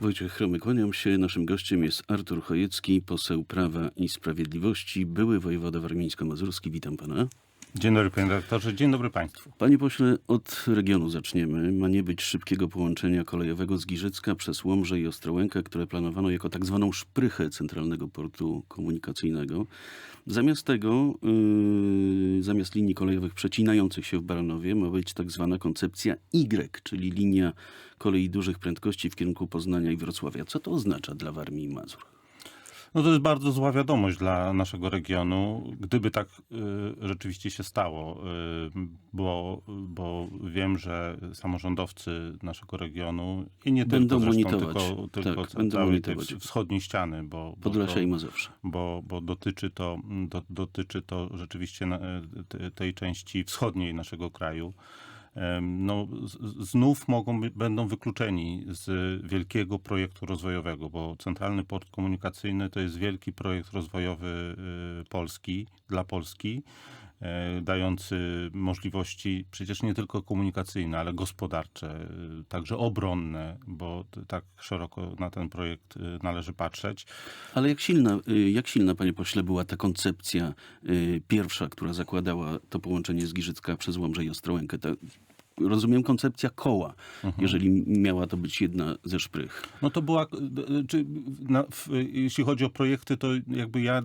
Wojciech Chromy, kłaniam się. Naszym gościem jest Artur Chojecki, poseł Prawa i Sprawiedliwości, były wojewoda warmińsko-mazurski. Witam pana. Dzień dobry panie redaktorze, dzień dobry państwu. Panie pośle, od regionu zaczniemy. Ma nie być szybkiego połączenia kolejowego z Giżycka przez Łomże i Ostrołękę, które planowano jako tak zwaną szprychę Centralnego Portu Komunikacyjnego. Zamiast tego, yy, zamiast linii kolejowych przecinających się w Baranowie, ma być tak zwana koncepcja Y, czyli linia kolei dużych prędkości w kierunku Poznania i Wrocławia. Co to oznacza dla Warmii i Mazur? No to jest bardzo zła wiadomość dla naszego regionu, gdyby tak y, rzeczywiście się stało, y, bo, bo wiem, że samorządowcy naszego regionu i nie Będą tylko zresztą, tylko, tylko Tak, całej tej wschodniej ściany, bo, bo, to, bo, bo dotyczy, to, do, dotyczy to rzeczywiście te- tej części wschodniej naszego kraju. No, znów mogą, będą wykluczeni z wielkiego projektu rozwojowego, bo Centralny Port Komunikacyjny to jest wielki projekt rozwojowy y, Polski, dla Polski, e, dający możliwości przecież nie tylko komunikacyjne, ale gospodarcze, y, także obronne, bo tak szeroko na ten projekt y, należy patrzeć. Ale jak silna, jak silna, panie pośle, była ta koncepcja pierwsza, która zakładała to połączenie z Giżycka przez Łomże i Ostrołękę? Rozumiem, koncepcja koła, jeżeli miała to być jedna ze szprych. No to była, czy na, w, jeśli chodzi o projekty, to jakby ja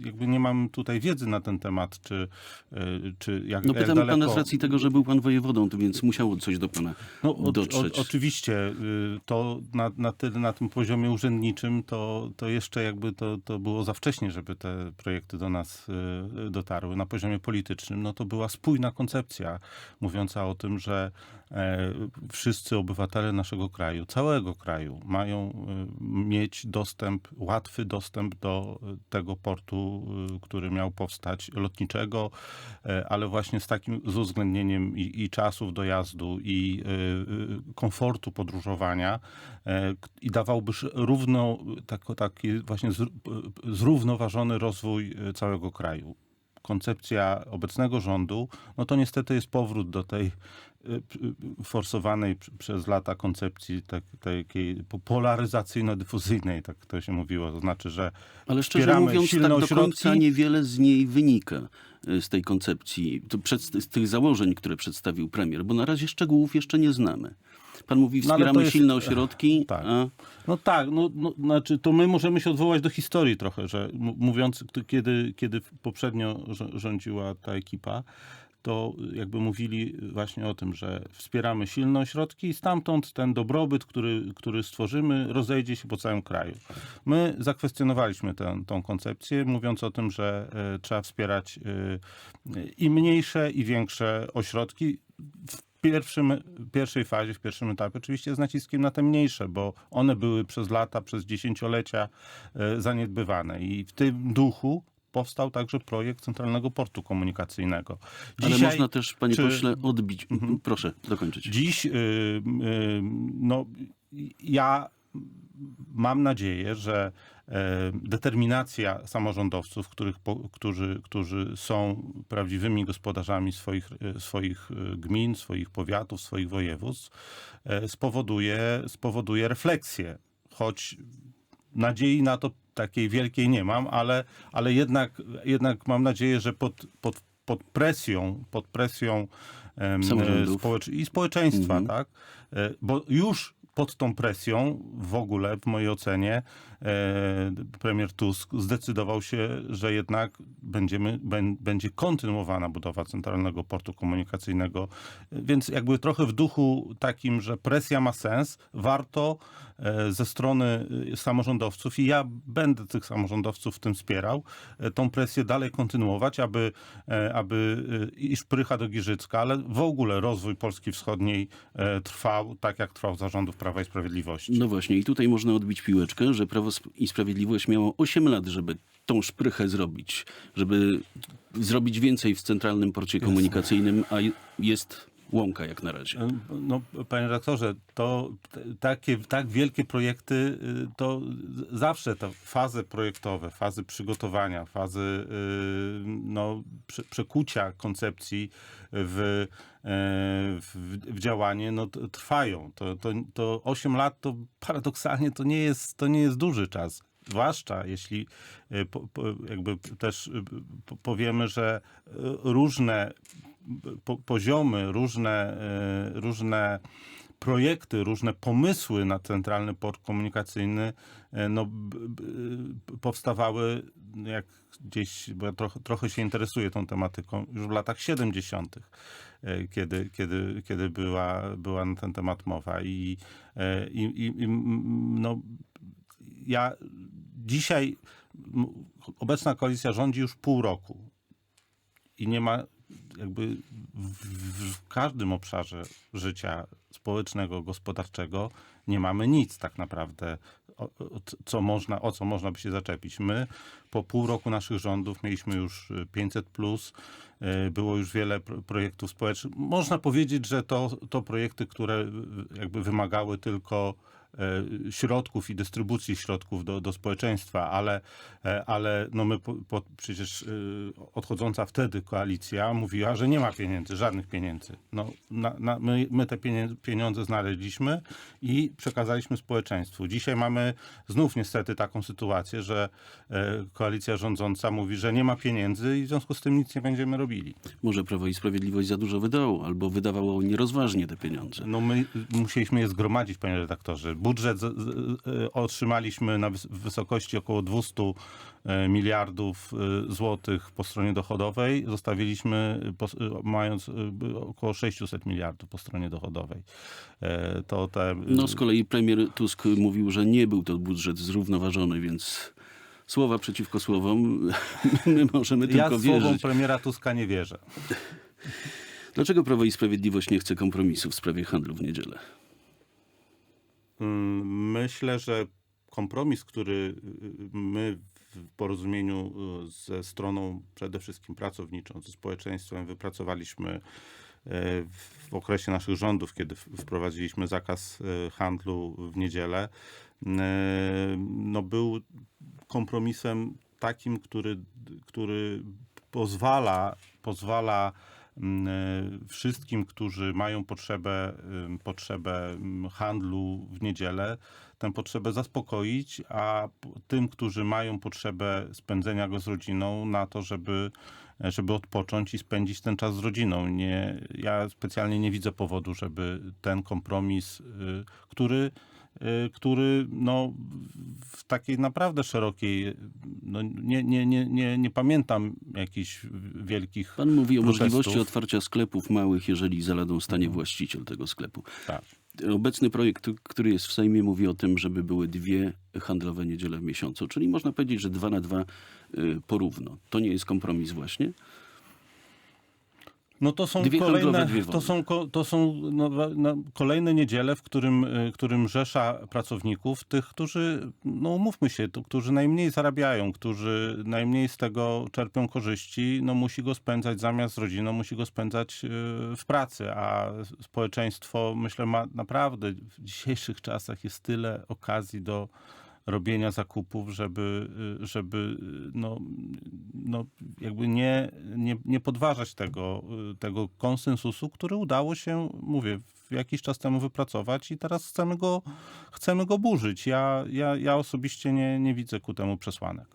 jakby nie mam tutaj wiedzy na ten temat, czy, e, czy jak, No jak pytam daleko... pana z racji tego, że był pan wojewodą, to więc musiało coś do pana No, o, dotrzeć. o, oczywiście, y, to na, na, tyle, na tym poziomie urzędniczym to, to jeszcze jakby to, to było za wcześnie, żeby te projekty do nas y, dotarły. Na poziomie politycznym no to była spójna koncepcja mówiąca o tym, że e, wszyscy obywatele naszego kraju, całego kraju mają y, mieć dostęp, łatwy dostęp do y, tego portu, który miał powstać, lotniczego, e, ale właśnie z takim z uwzględnieniem i, i czasów dojazdu i komfortu podróżowania e, i dawałby równo, tak, taki właśnie zr- zrównoważony rozwój całego kraju koncepcja obecnego rządu, no to niestety jest powrót do tej y, y, forsowanej pr- przez lata koncepcji tak, takiej po- polaryzacyjno-dyfuzyjnej, tak to się mówiło. To znaczy, że Ale szczerze mówiąc, tak do ośrodki. końca niewiele z niej wynika y, z tej koncepcji, z tych założeń, które przedstawił premier, bo na razie szczegółów jeszcze nie znamy. Pan mówi, No, wspieramy jest- silne ośrodki, tak. a No tak, no, no, znaczy to my możemy się odwołać do historii trochę, że mówiąc, kiedy, kiedy poprzednio rządziła ta ekipa, to jakby mówili właśnie o tym, że wspieramy silne ośrodki i stamtąd ten dobrobyt, który, który stworzymy, rozejdzie się po całym kraju. My zakwestionowaliśmy tę, tą koncepcję, mówiąc o tym, że e, trzeba wspierać e, i mniejsze, i większe ośrodki. W pierwszym, pierwszej fazie, w pierwszym etapie oczywiście z naciskiem na te mniejsze, bo one były przez lata, przez dziesięciolecia e, zaniedbywane i w tym duchu powstał także projekt Centralnego Portu Komunikacyjnego. ale Dzisiaj- można też, panie czy- Mhm. pośle, odbić. Proszę dokończyć. Dziś, y, y, no, ja mam nadzieję, że e, determinacja samorządowców, których, którzy, którzy są prawdziwymi gospodarzami swoich, e, swoich e, gmin, swoich powiatów, swoich województw, spowoduje, spowoduje refleksję. Choć nadziei na to takiej wielkiej nie mam, ale, ale jednak, jednak mam nadzieję, że pod, pod, pod presją, pod presją społecz- i społeczeństwa, Mhm. tak? Bo już pod tą presją w ogóle, w mojej ocenie, premier Tusk zdecydował się, że jednak będziemy, bę- będzie kontynuowana budowa Centralnego Portu Komunikacyjnego. Więc jakby trochę w duchu takim, że presja ma sens, warto e, ze strony e, samorządowców i ja będę tych samorządowców w tym wspierał, e, tą presję dalej kontynuować, aby, e, aby e, i Szprycha do Giżycka, ale w ogóle rozwój Polski Wschodniej e, trwał tak, jak trwał za rządów Prawa i Sprawiedliwości. No właśnie, i tutaj można odbić piłeczkę, że Prawo i Sprawiedliwość miało 8 lat, żeby tą szprychę zrobić, żeby zrobić więcej w Centralnym Porcie Komunikacyjnym, a je- jest łąka jak na razie. No, panie redaktorze, to takie, tak wielkie projekty, y, to zawsze te fazy projektowe, fazy przygotowania, fazy y, no, prze, przekucia koncepcji w, e, w, w działanie no, trwają. To, to, to 8 lat to paradoksalnie to nie jest, to nie jest duży czas. Zwłaszcza jeśli po, jakby też y, po- powiemy, że y, różne po, poziomy, różne, e, różne projekty, różne pomysły na centralny port komunikacyjny e, no, b, powstawały jak gdzieś, bo ja trochę, trochę się interesuję tą tematyką, już w latach 70., e, kiedy, kiedy, kiedy była, była na ten temat mowa. I, i, i, i no, ja dzisiaj, obecna koalicja rządzi już pół roku i nie ma jakby w, w, w każdym obszarze życia społecznego, gospodarczego nie mamy nic tak naprawdę, o, o, co można, o co można by się zaczepić. My po pół roku naszych rządów mieliśmy już 500 plus, y, było już wiele pro- projektów społecznych. Można powiedzieć, że to, to projekty, które y, jakby wymagały tylko środków i dystrybucji środków do, do społeczeństwa, ale, e, ale no my po, po, przecież y, odchodząca wtedy koalicja mówiła, że nie ma pieniędzy, żadnych pieniędzy. No, na, na, my, my te pieniądze, znaleźliśmy i przekazaliśmy społeczeństwu. Dzisiaj mamy znów niestety taką sytuację, że e, koalicja rządząca mówi, że nie ma pieniędzy i w związku z tym nic nie będziemy robili. Może Prawo i Sprawiedliwość za dużo wydało, albo wydawało nierozważnie te pieniądze. No my musieliśmy je zgromadzić, panie redaktorze. Budżet e, otrzymaliśmy na wysokości około 200 e, miliardów e, złotych po stronie dochodowej. Zostawiliśmy mając około 600 miliardów po stronie dochodowej. To te... No z kolei premier Tusk mówił, że nie był to budżet zrównoważony, więc słowa przeciwko słowom my możemy ja tylko słowom wierzyć. premiera Tuska nie wierzę. Dlaczego Prawo i Sprawiedliwość nie chce kompromisu w sprawie handlu w niedzielę? Mm, Myślę, że kompromis, który y, my w porozumieniu y, ze stroną przede wszystkim pracowniczą, ze społeczeństwem wypracowaliśmy y, w okresie naszych rządów, kiedy wprowadziliśmy zakaz y, handlu w niedzielę, y, no był kompromisem takim, który, który pozwala, pozwala e, wszystkim, którzy mają potrzebę, potrzebę mm, handlu w niedzielę, tę potrzebę zaspokoić, a tym, którzy mają potrzebę spędzenia go z rodziną, na to, żeby, e, żeby odpocząć i spędzić ten czas z rodziną. Nie, ja specjalnie nie widzę powodu, żeby ten kompromis, y, który który no, w takiej naprawdę szerokiej, no, nie, nie, nie, nie, nie pamiętam jakichś wielkich Pan mówi o protestów. możliwości otwarcia sklepów małych, jeżeli za ladą stanie właściciel tego sklepu. Tak. Obecny projekt, który jest w Sejmie, mówi o tym, żeby były dwie handlowe niedziele w miesiącu, czyli można powiedzieć, że dwa na dwa y, porówno. To nie jest kompromis właśnie? No to są Dwie kolejne, to są, to są no, no, kolejne niedziele, w którym, y, którym rzesza pracowników, tych, którzy, no umówmy się, to, którzy najmniej zarabiają, którzy najmniej z tego czerpią korzyści, no musi go spędzać zamiast z rodziną, musi go spędzać y, w pracy, a społeczeństwo, myślę, ma naprawdę w dzisiejszych czasach jest tyle okazji do robienia zakupów, żeby, y, żeby y, no, no jakby nie, nie, nie podważać tego, y, tego konsensusu, który udało się, mówię, jakiś czas temu wypracować i teraz chcemy go, chcemy go burzyć. Ja, ja, ja osobiście nie, nie widzę ku temu przesłanek.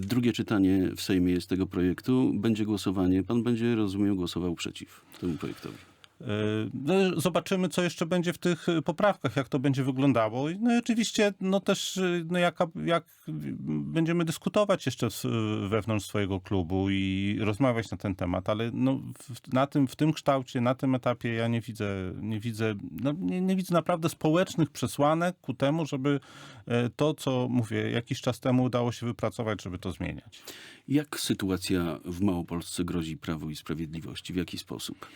Drugie czytanie w Sejmie jest tego projektu. Będzie głosowanie. Pan będzie, rozumiem, głosował przeciw temu projektowi. Y, No, zobaczymy, co jeszcze będzie w tych y, poprawkach, jak to będzie wyglądało. No i oczywiście, no też, y, no jaka, jak będziemy dyskutować jeszcze w, wewnątrz swojego klubu i rozmawiać na ten temat, ale no, w, na tym, w tym kształcie, na tym etapie ja nie widzę, nie widzę, no, nie, nie widzę naprawdę społecznych przesłanek ku temu, żeby e, to, co mówię, jakiś czas temu udało się wypracować, żeby to zmieniać. Jak sytuacja w Małopolsce grozi Prawu i Sprawiedliwości? W jaki sposób?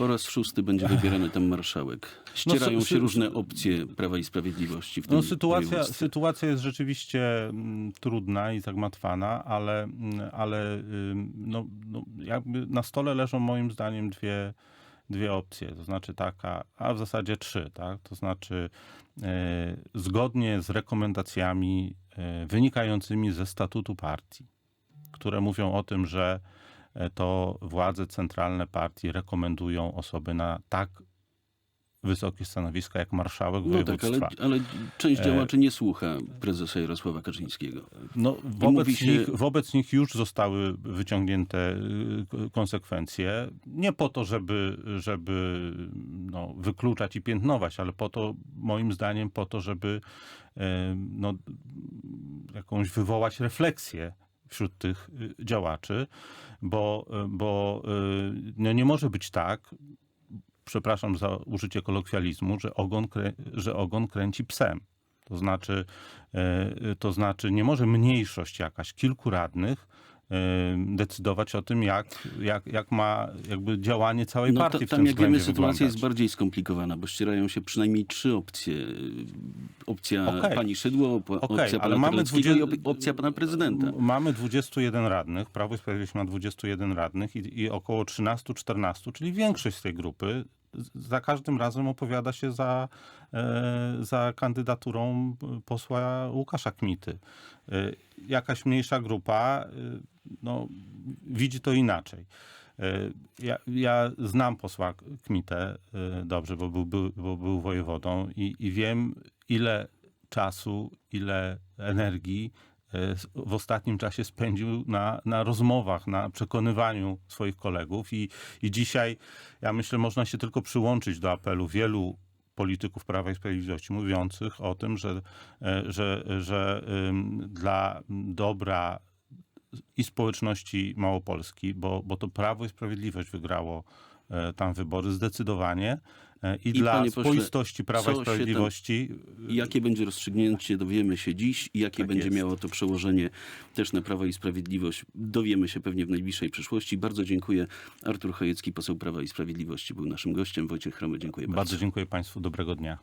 Po raz szósty będzie wybierany tam marszałek. Ścierają No, się różne opcje Prawa i Sprawiedliwości w tym No, sytuacja, sytuacja jest rzeczywiście mm, trudna i zagmatwana, ale, mm, ale ym, no, no, jakby na stole leżą moim zdaniem dwie, dwie opcje, to znaczy taka, a w zasadzie trzy, tak? To znaczy e, zgodnie z rekomendacjami e, wynikającymi ze statutu partii, które mówią o tym, że to władze centralne partii rekomendują osoby na tak wysokie stanowiska jak marszałek No tak, województwa. ale, ale część E, działaczy nie słucha prezesa Jarosława Kaczyńskiego. No, wobec, się- nich, wobec nich już zostały wyciągnięte y, konsekwencje. Nie po to, żeby, żeby no, wykluczać i piętnować, ale po to, moim zdaniem, po to, żeby e, no, jakąś wywołać refleksję wśród tych y, działaczy, bo, bo y, no, nie może być tak, przepraszam za użycie kolokwializmu, że ogon, że ogon kręci psem. To znaczy, e, to znaczy nie może mniejszość jakaś, kilku radnych decydować o tym, jak, jak, jak ma jakby działanie całej No, partii ta, w tam tym jak wiemy względzie sytuacja wyglądać. jest bardziej skomplikowana, bo ścierają się przynajmniej trzy opcje. Opcja Okej. pani Szydło, opcja ale pana mamy Terleckiego i op- 20 opcja pana prezydenta. Mamy 21 radnych, Prawo i Sprawiedliwość ma 21 radnych i, i około 13-14, czyli większość z tej grupy za każdym razem opowiada się za, e, za kandydaturą posła Łukasza Kmity. E, jakaś mniejsza grupa e, no, widzi to inaczej. E, Ja, ja znam posła Kmitę e, dobrze, bo był, był, bo był wojewodą i, i wiem, ile czasu, ile energii e, w ostatnim czasie spędził na, na rozmowach, na przekonywaniu swoich kolegów. I, I dzisiaj, ja myślę, można się tylko przyłączyć do apelu wielu polityków Prawa i Sprawiedliwości mówiących o tym, że, że, że dla dobra i społeczności Małopolski, bo, bo to Prawo i Sprawiedliwość wygrało e, tam wybory zdecydowanie e, i, I, dla spoistości Prawa i się tam- Sprawiedliwości I Jakie będzie rozstrzygnięcie, dowiemy się dziś i jakie Tak będzie jest. miało to przełożenie też na Prawo i Sprawiedliwość. Dowiemy się pewnie w najbliższej przyszłości. Bardzo dziękuję. Artur Chojecki, poseł Prawa i Sprawiedliwości, był naszym gościem. Wojciech Chromy, dziękuję bardzo. Bardzo dziękuję Państwu, dobrego dnia.